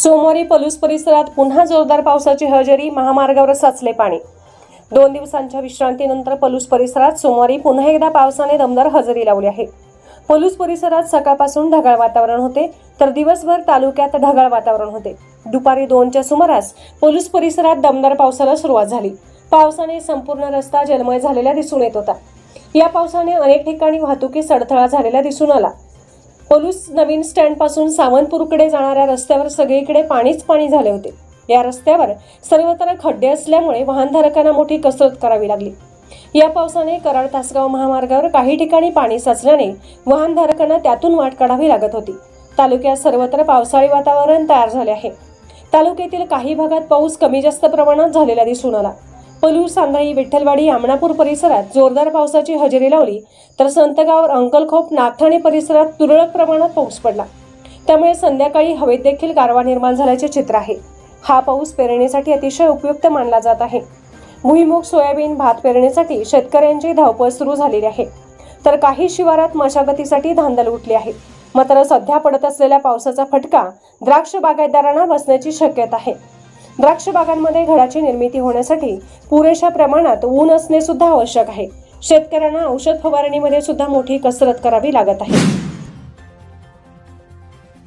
सोमवारी पलूस परिसरात पुन्हा जोरदार पावसाची हजेरी महामार्गावर साचले पाणी. दोन दिवसांच्या विश्रांतीनंतर पलूस परिसरात सोमवारी पुन्हा एकदा पावसाने दमदार हजेरी लावली आहे. पलूस परिसरात सकाळपासून ढगाळ वातावरण होते तर दिवसभर तालुक्यात ढगाळ वातावरण होते. दुपारी दोनच्या सुमारास पलूस परिसरात दमदार पावसाला सुरुवात झाली. पावसाने संपूर्ण रस्ता जलमय झालेला दिसून येत होता. या पावसाने अनेक ठिकाणी वाहतुकीस अडथळा झालेला दिसून आला. पलूस नवीन स्टँडपासून सावंतपूरकडे जाणाऱ्या रस्त्यावर सगळीकडे पाणीच पाणी झाले होते. या रस्त्यावर सर्वत्र खड्डे असल्यामुळे वाहनधारकांना मोठी कसरत करावी लागली. या पावसाने कराड तासगाव महामार्गावर काही ठिकाणी पाणी साचल्याने वाहनधारकांना त्यातून वाट काढावी लागत होती. तालुक्यात सर्वत्र पावसाळी वातावरण तयार झाले आहे. तालुक्यातील काही भागात पाऊस कमी जास्त प्रमाणात झालेला दिसून आला. पलूर सांधाई विठ्ठलवाडी आमणापूर परिसरात जोरदार पावसाची हजेरी लावली तर संतगाव अंकलखोप नागठाणे परिसरात तुरळक प्रमाणात पाऊस पडला. त्यामुळे संध्याकाळी हवेत देखील गारवा निर्माण झाल्याचे चित्र आहे. हा पाऊस पेरणीसाठी अतिशय उपयुक्त मानला जात आहे. भुईमुग सोयाबीन भात पेरणीसाठी शेतकऱ्यांची धावपळ सुरू झालेली आहे. तर काही शिवारात मशागतीसाठी धांदल उठली आहे. मात्र सध्या पडत असलेल्या पावसाचा फटका द्राक्ष बागायतदारांना बसण्याची शक्यता आहे. द्राक्ष बागांमध्ये घडाची निर्मिती होण्यासाठी पुरेशा प्रमाणात ऊन असणे सुद्धा आवश्यक आहे. शेतकऱ्यांना औषध फवारणीमध्ये सुद्धा मोठी कसरत करावी लागत आहे.